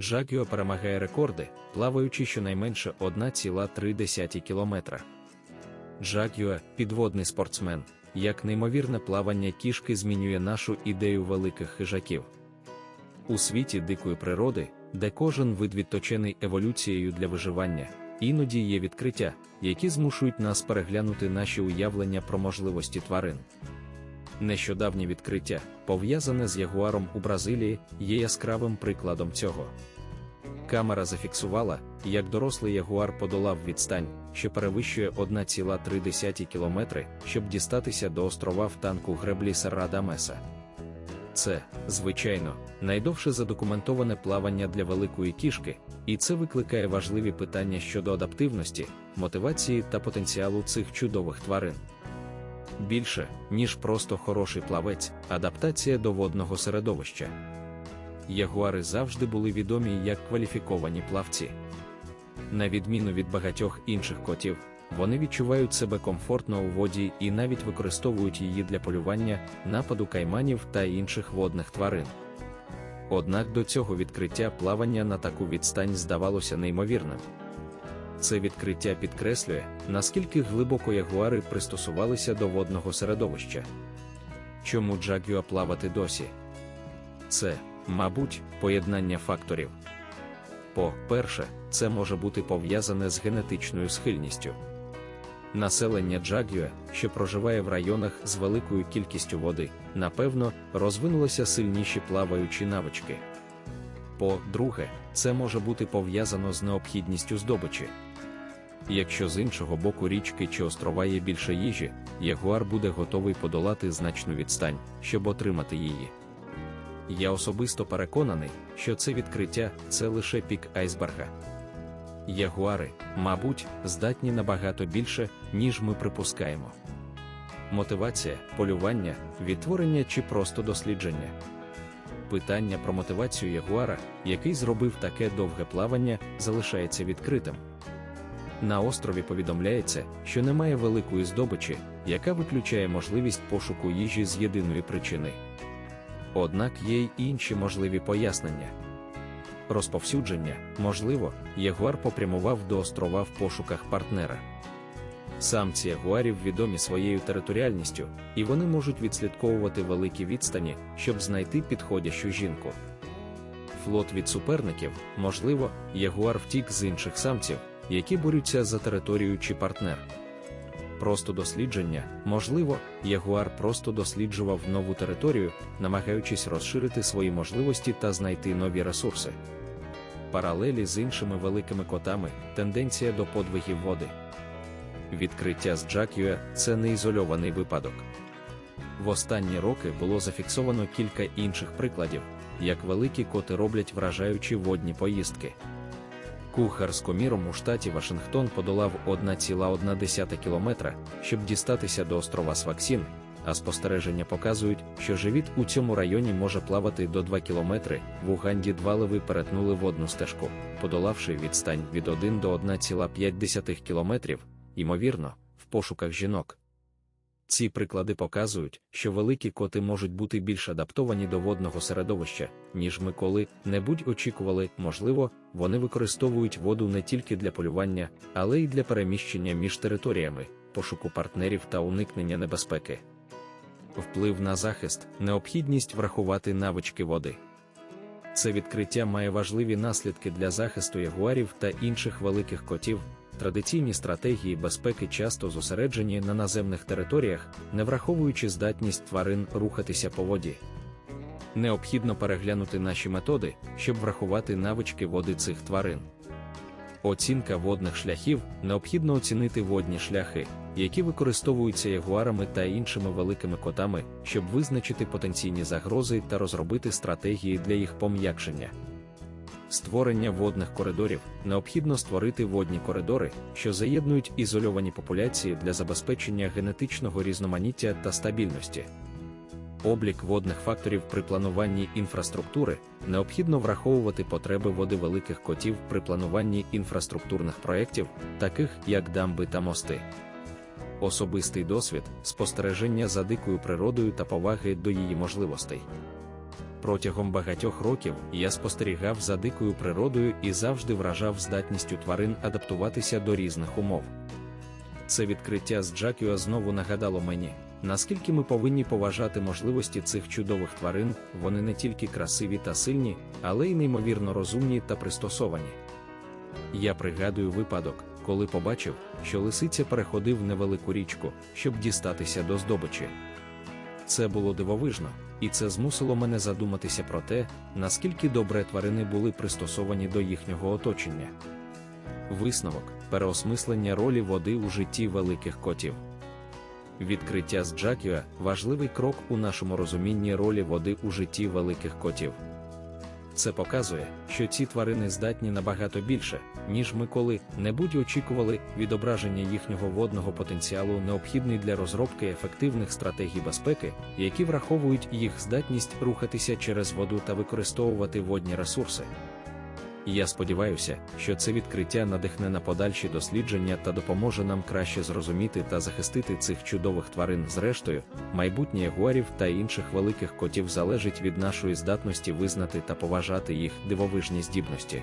Джагіо перемагає рекорди, плаваючи щонайменше 1,3 км. Джагіо – підводний спортсмен, як неймовірне плавання кішки змінює нашу ідею великих хижаків. У світі дикої природи, де кожен вид відточений еволюцією для виживання, іноді є відкриття, які змушують нас переглянути наші уявлення про можливості тварин. Нещодавнє відкриття, пов'язане з ягуаром у Бразилії, є яскравим прикладом цього. Камера зафіксувала, як дорослий ягуар подолав відстань, що перевищує 1,3 км, щоб дістатися до острова в танку греблі Серрада Меса. Це, звичайно, найдовше задокументоване плавання для великої кішки, і це викликає важливі питання щодо адаптивності, мотивації та потенціалу цих чудових тварин. Більше, ніж просто хороший плавець, адаптація до водного середовища. Ягуари завжди були відомі як кваліфіковані плавці. На відміну від багатьох інших котів, вони відчувають себе комфортно у воді і навіть використовують її для полювання, нападу кайманів та інших водних тварин. Однак до цього відкриття плавання на таку відстань здавалося неймовірним. Це відкриття підкреслює, наскільки глибоко ягуари пристосувалися до водного середовища. Чому Джагюа плавати досі? Це, мабуть, поєднання факторів. По-перше, це може бути пов'язане з генетичною схильністю. Населення Джагюа, що проживає в районах з великою кількістю води, напевно, розвинулося сильніші плаваючі навички. По-друге, це може бути пов'язано з необхідністю здобичі. Якщо з іншого боку річки чи острова є більше їжі, ягуар буде готовий подолати значну відстань, щоб отримати її. Я особисто переконаний, що це відкриття це лише пік айсберга. Ягуари, мабуть, здатні набагато більше, ніж ми припускаємо. Мотивація, полювання, відтворення чи просто дослідження. Питання про мотивацію ягуара, який зробив таке довге плавання, залишається відкритим. На острові повідомляється, що немає великої здобичі, яка виключає можливість пошуку їжі з єдиної причини. Однак є й інші можливі пояснення. Розповсюдження, можливо, ягуар попрямував до острова в пошуках партнера. Самці ягуарів відомі своєю територіальністю, і вони можуть відслідковувати великі відстані, щоб знайти підходящу жінку. Флот від суперників, можливо, ягуар втік з інших самців, які борються за територію чи партнер. Просто дослідження, можливо, ягуар просто досліджував нову територію, намагаючись розширити свої можливості та знайти нові ресурси. Паралелі з іншими великими котами, тенденція до подвигів води. Відкриття з Джакюа це не ізольований випадок. В останні роки було зафіксовано кілька інших прикладів, як великі коти роблять вражаючі водні поїздки. Кухар з коміром у штаті Вашингтон подолав 1,1 кілометра, щоб дістатися до острова Сваксін, а спостереження показують, що живіт у цьому районі може плавати до 2 кілометри. В Уганді два леви перетнули водну стежку, подолавши відстань від 1 до 1,5 кілометрів, ймовірно, в пошуках жінок. Ці приклади показують, що великі коти можуть бути більш адаптовані до водного середовища, ніж ми коли-небудь очікували, можливо, вони використовують воду не тільки для полювання, але й для переміщення між територіями, пошуку партнерів та уникнення небезпеки. Вплив на захист, необхідність врахувати навички води. Це відкриття має важливі наслідки для захисту ягуарів та інших великих котів. Традиційні стратегії безпеки часто зосереджені на наземних територіях, не враховуючи здатність тварин рухатися по воді. Необхідно переглянути наші методи, щоб врахувати навички води цих тварин. Оцінка водних шляхів необхідно оцінити водні шляхи, які використовуються ягуарами та іншими великими котами, щоб визначити потенційні загрози та розробити стратегії для їх пом'якшення. Створення водних коридорів необхідно створити водні коридори, що заєднують ізольовані популяції для забезпечення генетичного різноманіття та стабільності. Облік водних факторів при плануванні інфраструктури необхідно враховувати потреби води великих котів при плануванні інфраструктурних проєктів, таких як дамби та мости. Особистий досвід, спостереження за дикою природою та поваги до її можливостей. Протягом багатьох років я спостерігав за дикою природою і завжди вражав здатністю тварин адаптуватися до різних умов. Це відкриття з Джакюа знову нагадало мені, наскільки ми повинні поважати можливості цих чудових тварин, вони не тільки красиві та сильні, але й неймовірно розумні та пристосовані. Я пригадую випадок, коли побачив, що лисиця переходив невелику річку, щоб дістатися до здобичі. Це було дивовижно, і це змусило мене задуматися про те, наскільки добре тварини були пристосовані до їхнього оточення. Висновок переосмислення ролі води у житті великих котів. Відкриття з Джакіа важливий крок у нашому розумінні ролі води у житті великих котів. Це показує, що ці тварини здатні набагато більше, ніж ми коли-небудь очікували відображення їхнього водного потенціалу, необхідний для розробки ефективних стратегій безпеки, які враховують їх здатність рухатися через воду та використовувати водні ресурси. Я сподіваюся, що це відкриття надихне на подальші дослідження та допоможе нам краще зрозуміти та захистити цих чудових тварин. Зрештою, майбутнє ягуарів та інших великих котів залежить від нашої здатності визнати та поважати їх дивовижні здібності.